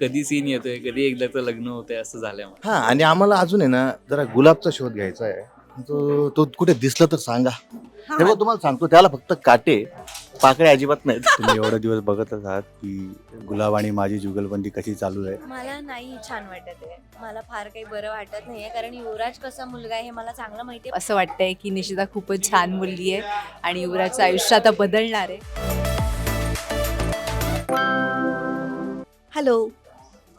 कधी सीन येतोय कधी एकदाचं लग्न होतंय असं झालंय मला. हा आणि आम्हाला अजून आहे ना जरा गुलाबचा शोध घ्यायचा आहे. तो तो कुठे दिसला तर सांगा. हे बघ तुम्हाला सांगतो त्याला फक्त काटे पाकळे अजिबात नाहीत. तुम्ही एवढे दिवस बघतच आहात की गुलाब आणि माझी जुगलबंदी कशी चालू आहे? मला नाही छान वाटत आहे. मला फार काही बरं वाटत नाहीये कारण युवराज कसा मुलगा आहे हे मला चांगलं माहिती आहे. असं वाटतंय की निशिता खूपच छान मुलगी आहे आणि युवराजचं आयुष्य आता बदलणार आहे. हॅलो.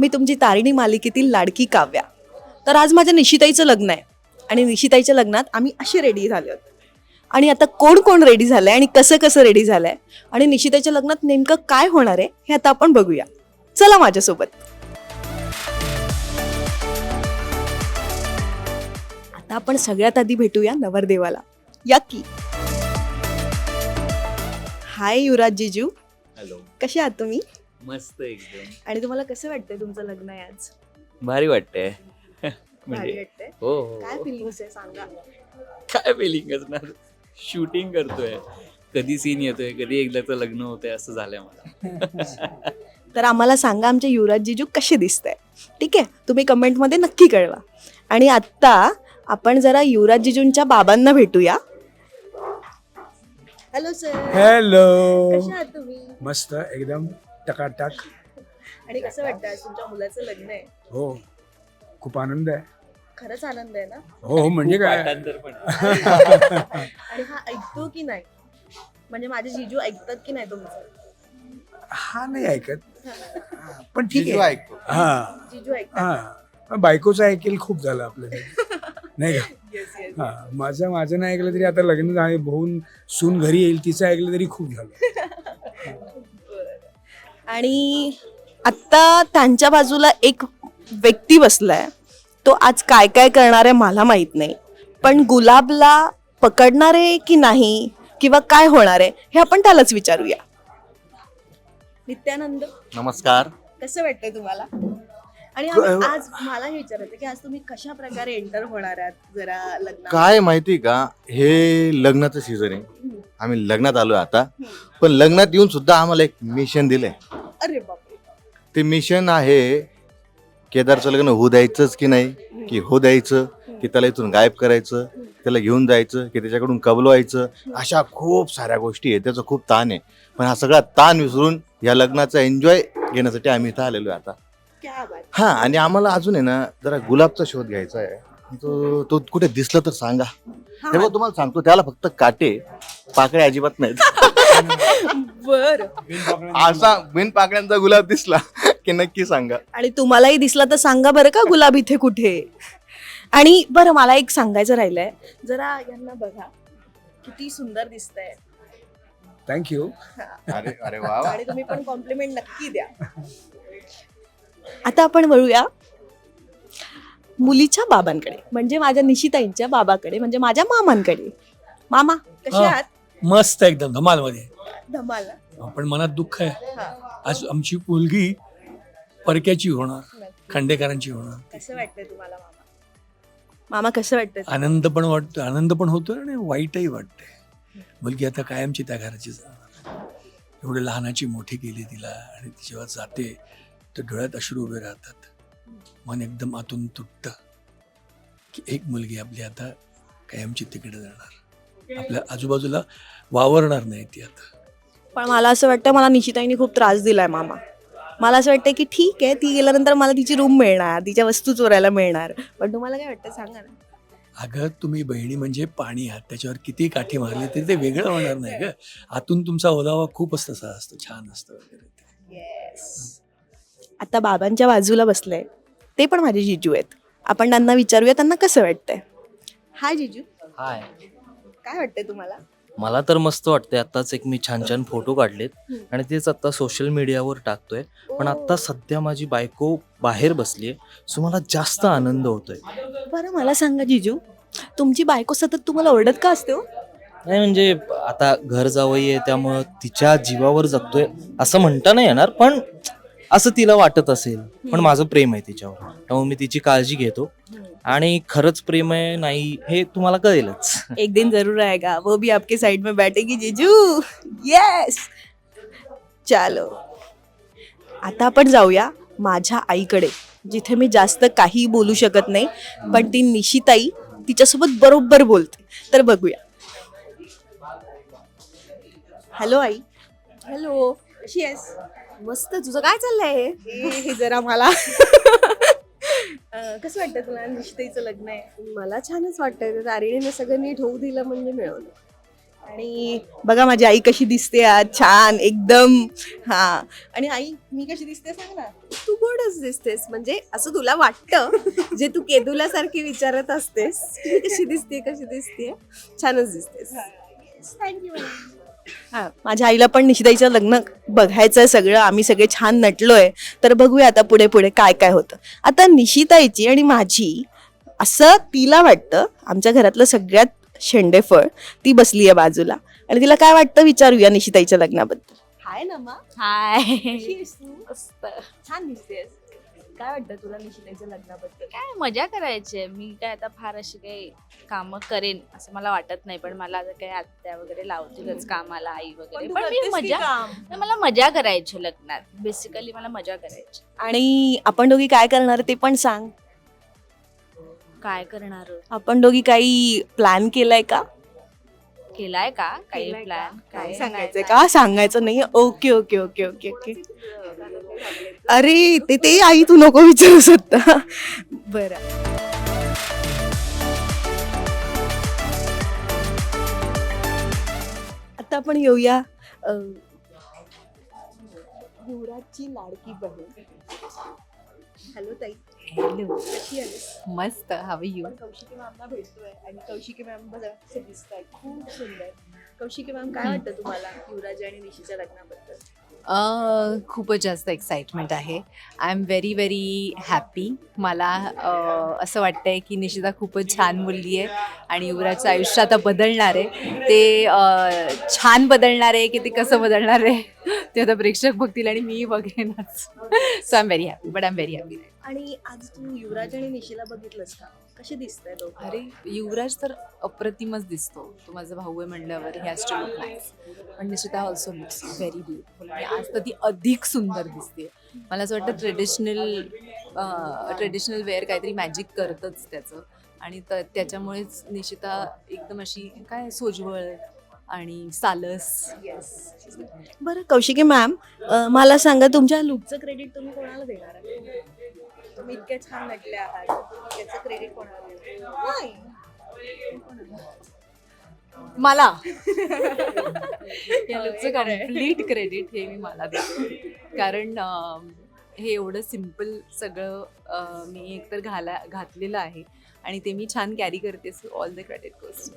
मी तुमची तारिणी मालिकेतील लाडकी काव्या. तर आज माझ्या निशिताईचं लग्न आहे. आणि निशिताईच्या लग्नात आम्ही असे रेडी झाले होते. आणि आता कोण कोण रेडी झालंय आणि कसं कसं रेडी झालंय? आणि निशिताईच्या लग्नात नेमकं काय होणार आहे हे आता आपण बघूया. चला माझ्यासोबत. आता आपण सगळ्यात आधी भेटूया नवरदेवाला. या की. हाय युवराज जिजू. हॅलो कसे आहात तुम्ही? मस्त एकदम. आणि तुम्हाला कसं वाटतंय तुमचं लग्न आहे आज? भारी वाटतंय. भारी म्हणजे वाटतंय? हो हो काय हो. फिलिंग्स आहे सांगा. काय फिलिंग असणार? शूटिंग करतोय. कधी सीन येतोय कधी एकदाचं लग्न होतंय असं झालंय मला. तर आम्हाला सांगा आमचे युवराज जिजू कसे दिसत आहे ठीक आहे? तुम्ही कमेंटमध्ये नक्की कळवा. आणि आत्ता आपण जरा युवराज जिजूंच्या बाबांना भेटूया. हॅलो सर हॅलो कसे आहात तुम्ही? मस्त एकदम टकाटक. आणि कसं वाटतं आज तुमच्या मुलाचं लग्न आहे? हो खूप आनंद आहे. खरंच आनंद आहे ना? हो हो म्हणजे काय? आणि हा ऐकतो की नाही? म्हणजे माझे जिजू ऐकतात की नाही तुमचं? हा नाही ऐकत. पण ठीक जिजू आहे. ऐकतो. हा. जिजू ऐकतात. हा. पण बायकोचं ऐकेल खूप झालं आपल्याला. नाही का? येस येस हा. माझं माझं नाही ऐकलं तरी आता लग्न झाले होऊन सून घरी येईल तिचं ऐकलं तरी खूप झालं. आणि आत्ता त्यांच्या बाजूला एक व्यक्ती बसलाय. तो आज काय काय करणार आहे मला माहीत नाही. पण गुलाबला पकडणार आहे की नाही? किंवा काय होणार आहे? हे आपण त्यालाच विचारूया. नित्यानंद नमस्कार. कसं वाटतंय तुम्हाला? आणि आम्ही आज मला हे विचारायचं की आज तुम्ही कशा प्रकारे एंटर होणार आहात जरा लग्न काय माहिती का? हे लग्नाचं सीझन आहे. आम्ही लग्नात आलोय आता. पण लग्नात येऊन सुद्धा आम्हाला एक मिशन दिलंय. अरे बापरे. ते मिशन आहे केदारचं लग्न होऊ द्यायचंच की नाही की हो द्यायचं की त्याला इथून गायब करायचं त्याला घेऊन जायचं की त्याच्याकडून कबलवायचं अशा खूप साऱ्या गोष्टी आहेत त्याचा खूप ताण आहे. पण हा सगळा ताण विसरून या लग्नाचा एन्जॉय घेण्यासाठी आम्ही इथं आलेलो आहे आता. क्या बात. हा आणि आम्हाला अजून आहे ना जरा गुलाबचा शोध घ्यायचा आहे. तो तो कुठे दिसला तर सांगा. हे. बघ तुम्हाला सांगतो त्याला फक्त काटे पाकळे अजिबात नाहीत. बर. असा बिन पाकळ्यांचा गुलाब दिसला की नक्की सांगा. आणि तुम्हालाही दिसला तर सांगा बरं का गुलाब इथे कुठे. आणि बरं मला एक सांगायचं राहिलंय. जरा यांना बघा. किती सुंदर दिसतंय. थँक्यू अरे अरे वा आणि तुम्ही पण कॉम्प्लिमेंट नक्की द्या. आता आपण वळूया. मुलीच्या बाबांकडे म्हणजे माझ्या निशिताईंच्या बाबाकडे म्हणजे माझ्या मामांकडे. मामा कसे. आहात? मस्त एकदम धमाल. ना? पण मनात दुःख आहे. आज आमची मुलगी परक्याची होणार खांडेकरांची होणार. कसं वाटतंय तुम्हाला मामा? मामा कसं वाटतंय? आनंद पण वाटतो आनंद पण होतो आणि वाईटही वाटतंय. मुलगी आता कायमची त्या घराची जाणार. एवढे लहानाची मोठी केली तिला आणि ती जेव्हा जाते तर डोळ्यात अश्रू उभे राहतात. मन एकदम आतून तुटतं की एक मुलगी आपली आता कायमची तिकडे जाणार. आपल्या आजूबाजूला वावरणार नाही ती आता. पण मला असं वाटतं मला निशिताईने खूप त्रास दिलाय मामा. मला असं वाटतं की ठीक आहे ती गेल्यानंतर मला तिची रूम मिळणार तिच्या वस्तू चोरायला मिळणार. पण तुम्हाला काय वाटतं सांगा ना. अगं तुम्ही बहिणी म्हणजे पाणी आहात त्याच्यावर किती काठी मारली तरी ते वेगळं होणार नाही ग. आतून तुमचा ओलावा खूपच तसा असतो छान असतो वगैरे आता बाबांच्या बाजूला बसले ते पण माझे जिजू आहेत. आपण त्यांना विचारूया त्यांना कसं वाटतंय? हाय जिजू. हाय. काय वाटतंय तुम्हाला? मला तर मस्त वाटतंय. आत्ताच एक मी छान छान फोटो काढलेत. आणि तेच आता सोशल मीडियावर टाकतोय. पण आता सध्या माझी बायको बाहेर बसलीये सो मला जास्त आनंद होतोय. बरं मला सांगा जिजू. तुमची बायको सतत तुम्हाला ओरडत का असते हो? नाही म्हणजे आता घर जावई आहे त्यामुळं तिच्या जीवावर जगतोय असं म्हणता नाही येणार पण असं तिला वाटत असेल. पण माझं प्रेम आहे तिच्यावर. त्यामुळे मी तिची काळजी घेतो. आणि खरंच प्रेम आहे नाही हे तुम्हाला कळेलच. एक दिन जरूर आएगा वो भी आपके साइड में बैठेगी जीजू. यस चलो. आता आपण जाऊया माझ्या आईकडे जिथे मी जास्त काही बोलू शकत नाही पण ती निशिताई तिच्यासोबत बरोबर बोलते. तर बघूया. हॅलो आई. हॅलो. कशी आहेस? मस्त. तुझं काय चाललंय? हे जरा मला. अं, कसं वाटतं तुला निशिताईचं लग्न आहे? मला छानच वाटतंय. तारिणीने सगळं नीट होऊ दिलं म्हणजे मिळवलं. आणि बघा माझी आई कशी दिसते आज. छान एकदम. हा. आणि आई मी कशी दिसते सांग ना. तू गोडच दिसतेस. म्हणजे असं तुला वाटतं जे तू केदुलासारखी विचारत असतेस की कशी दिसते कशी दिसते छानच दिसतेस. हा माझ्या आईला पण निशिताईचं लग्न बघायचं सगळं. आम्ही सगळे छान नटलोय. तर बघूया आता पुढे पुढे काय काय होतं. आता निशिताईची आणि माझी असं तिला वाटतं आमच्या घरातलं सगळ्यात शेंडेफळ ती बसली आहे बाजूला. आणि तिला काय वाटतं विचारूया निशिताईच्या लग्नाबद्दल? हाय ना मा हाय छान दिसतेस. काय वाटतं तुला निशिताईच्या लग्नाबद्दल? काय मजा करायची. मी काय आता फार अशी काही कामं करेन असं मला वाटत नाही. पण मला आता काही आत्या वगैरे लावतीलच कामाला आई वगैरे. पण मी मजा नाही, मला मजा करायची लग्नात. बेसिकली मला मजा करायची. आणि आपण दोघी काय करणार ते पण सांग. काय करणार? आपण दोघी काही प्लॅन केलाय का? केलाय का? काही प्लॅन काय सांगायचंय का? सांगायचं नाही. Okay okay okay okay okay. अरे ते ते आई तू नको विचारू स्वतः बरं. आता आपण येऊया अं, युवराजची लाडकी बहीण. हॅलो ताई. कशी आहेस मस्त. हवी यू आपण कौशिकी मॅमना भेटतोय आणि कौशिकी मॅम बघा कसे दिसत आहेत खूप सुंदर. कौशिकी मॅम काय वाटतं तुम्हाला युवराज आणि निशीच्या लग्नाबद्दल? खूपच जास्त एक्साइटमेंट आहे. I am very very happy मला असं असं वाटतंय की निशिता खूपच छान मुलगी आहे आणि युवराजचं आयुष्य आता बदलणार आहे. ते छान बदलणार आहे की ते कसं बदलणार आहे? ते आता प्रेक्षक बघतील आणि मी बघेनच. So I am very happy but I am very happy आणि आज तू युवराज आणि निशीला बघितलंस का? कसे दिसत आहे दोघं? अरे युवराज तर अप्रतिमच दिसतो. तो माझा भाऊ आहे म्हणल्यावर he has to look nice पण Nishita also looks very beautiful आणि आज तर ती अधिक सुंदर दिसते मला असं वाटतं ट्रेडिशनल ट्रेडिशनल वेअर काहीतरी मॅजिक करतच त्याचं. आणि त त्याच्यामुळेच निशिता एकदम अशी काय सोज्वळ आणि सालस. बरं कौशिकी मॅम मला सांगा तुमच्या लुकचं क्रेडिट तुम्ही कोणाला देणार आहे तुम्ही इतक्या छान नटले आहात. त्याचं क्रेडिट कोणाला देणार मला. या लुकचं कंप्लीट क्रेडिट हे मी मला देते कारण अं, हे एवढं सिंपल सगळं अं, मी एकतर घाला घातलेलं आहे. आणि ते मी छान कॅरी करते so all the credit goes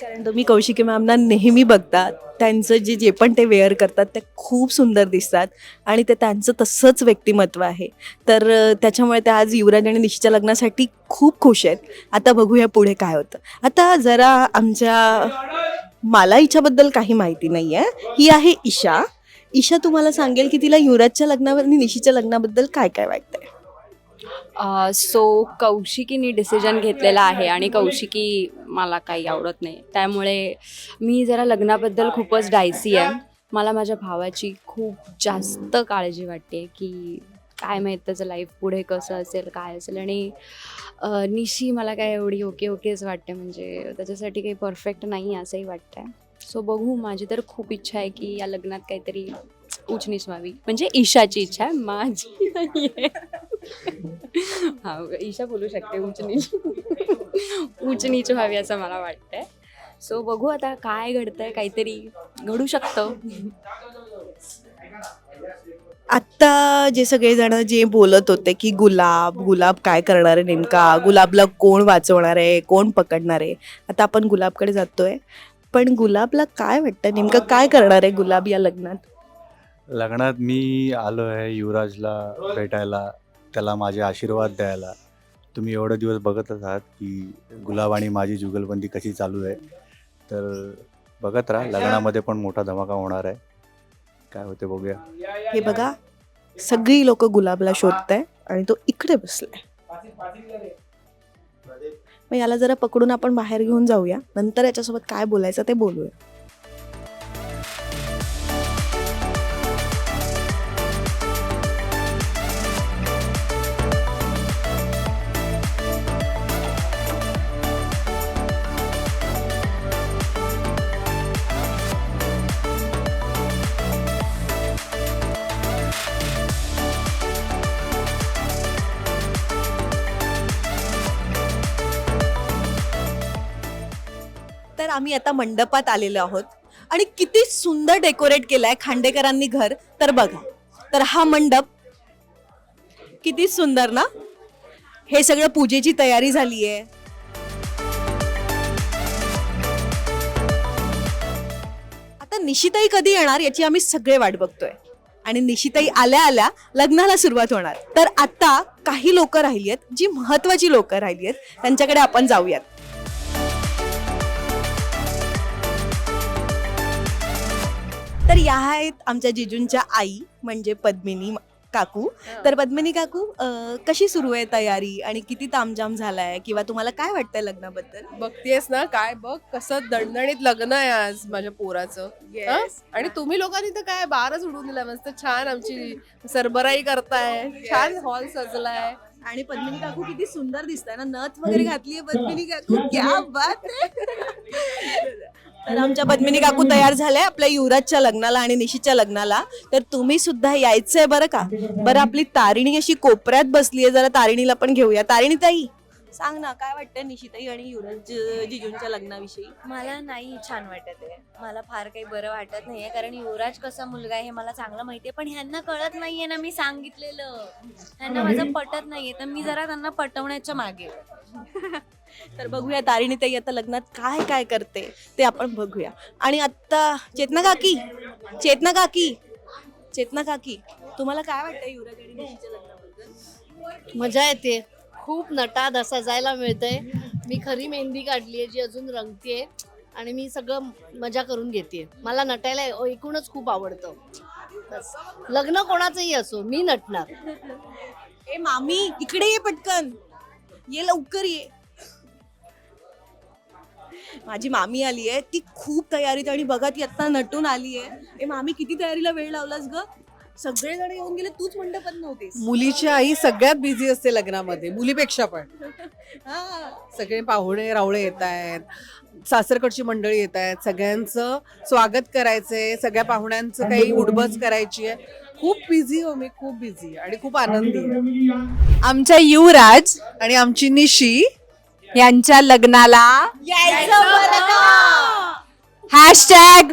कारण तुम्ही कौशिकी मॅमना नेहमी बघता त्यांचं जे जे पण ते वेअर करतात ते खूप सुंदर दिसतात. आणि ते त्यांचं तसंच व्यक्तिमत्व आहे. तर त्याच्यामुळे ते आज युवराज आणि निशीच्या लग्नासाठी खूप खुश आहेत. आता बघूया पुढे काय होतं. आता जरा आमच्या मला हिच्याबद्दल काही माहिती नाही आहे ही आहे ईशा. ईशा तुम्हाला सांगेल की तिला युवराजच्या लग्नावर आणि निशीच्या लग्नाबद्दल काय काय वाटतंय? सो कौशिकीनी डिसिजन घेतलेला आहे आणि कौशिकी मला काही आवडत नाही. त्यामुळे मी जरा लग्नाबद्दल खूपच डायसी आहे. मला माझ्या भावाची खूप जास्त काळजी वाटते की काय माहीत त्याचं लाईफ पुढे कसं असेल काय असेल आणि निशी मला काय एवढी ओके ओकेच वाटते. म्हणजे त्याच्यासाठी काही परफेक्ट नाही आहे असंही वाटतंय. सो बघू माझी तर खूप इच्छा आहे की या लग्नात काहीतरी उचनीच व्हावी. म्हणजे ईशाची इच्छा आहे माझी नाही हा ईशा बोलू शकते उचनीच उचनीच व्हावी असं मला वाटतंय. सो बघू आता काय घडतंय काहीतरी घडू शकतं. आत्ता जे सगळेजण जे बोलत होते की गुलाब गुलाब काय करणार आहे नेमका? गुलाबला कोण वाचवणार आहे? कोण पकडणार आहे? आता आपण गुलाबकडे जातोय. पण गुलाबला काय वाटतं? नेमकं काय करणार आहे गुलाब या लग्नात? लग्नात मी आलो आहे युवराजला भेटायला. त्याला माझे आशीर्वाद द्यायला. तुम्ही एवढे दिवस बघतच आहात की गुलाब आणि माझी जुगलबंदी कशी चालू आहे. तर बघत राहा लग्नामध्ये पण मोठा धमाका होणार आहे. काय होते बघूया. हे बघा सगळी लोक गुलाबला शोधत आहे आणि तो इकडे बसलाय. मग याला जरा पकडून आपण बाहेर घेऊन जाऊया. नंतर याच्यासोबत काय बोलायचं ते बोलूया. आम्ही आता मंडपात आलेलो आहोत. आणि किती सुंदर डेकोरेट केलाय खांडेकरांनी घर. तर बघा तर हा मंडप किती सुंदर ना? हे सगळं पूजेची तयारी झाली आहे आता निशिताई कधी येणार याची आम्ही सगळे वाट बघतोय. आणि निशिताई आल्या आल्या लग्नाला सुरुवात होणार. तर आता काही लोक राहिली आहेत जी महत्वाची लोक राहिली आहेत त्यांच्याकडे आपण जाऊयात. तर या आहेत आमच्या जिजूंच्या आई म्हणजे पद्मिनी काकू. तर पद्मिनी काकू अं, कशी सुरू आहे तयारी आणि किती तामजाम झालाय किंवा तुम्हाला काय वाटतंय लग्नाबद्दल? बघतेस ना काय बघ कसं दणदणीत लग्न आहे आज माझ्या पोराचं. हं? आणि तुम्ही लोकांनी तर काय बारच उडून दिला मस्त छान आमची सरबराई करताय. छान हॉल सजलाय. आणि पद्मिनी काकू किती सुंदर दिसताय ना नथ वगैरे घातलीये पद्मिनी काकू. क्या बात आहे. तर आमच्या पद्मिनी काकू तयार झाल्या आपल्या युवराजच्या लग्नाला आणि निशीच्या लग्नाला. तर तुम्ही सुद्धा यायचंय बरं का? बरं आपली तारिणी अशी कोपऱ्यात बसलीये जरा तारिणीला पण घेऊया. तारिणी ताई सांग ना काय वाटतंय निशिताई आणि युवराज जिजूंच्या लग्नाविषयी? मला नाही छान वाटत आहे. मला फार काही बरं वाटत नाहीये कारण युवराज कसा मुलगा आहे हे मला चांगलं माहितीये पण ह्यांना कळत नाहीये ना मी सांगितलेलं. ह्यांना माझं पटत नाहीये तर मी जरा त्यांना पटवण्याच्या मागे आहे. तर बघूया तारिणी ताई आता लग्नात काय काय करते ते आपण बघूया. आणि आता चेतना काकी चेतना काकी चेतना काकी तुम्हाला काय वाटतं युवराज आणि निशीच्या लग्नाबद्दल? मजा येते. खूप नटात असं जायला मिळतंय. मी खरी मेहंदी काढली आहे जी अजून रंगतीये. आणि मी सगळं मजा करून घेते. मला नटायला एकूणच खूप आवडतं. लग्न कोणाचंही असो मी नटणार. ए मामी इकडे ये पटकन. ये लवकर ये. माझी मामी आली आहे. ती खूप तयारीत आणि बघा ती आता नटून आली आहे. ए मामी किती तयारीला वेळ लावलास ग? सगळे जण येऊन गेले तूच मंडपात नव्हतीस. मुलीची आई सगळ्यात बिझी असते लग्नामध्ये मुलीपेक्षा पण. हा. सगळे पाहुणे रावळे येत आहेत सासरकडची मंडळी येत आहेत सगळ्यांचं स्वागत करायचंय सगळ्या पाहुण्यांचं काही उडबस करायची आहे. खूप बिझी हो मी खूप बिझी आणि खूप आनंदी. आहे. आमच्या युवराज आणि आमची निशी यांच्या लग्नाला हॅशटॅग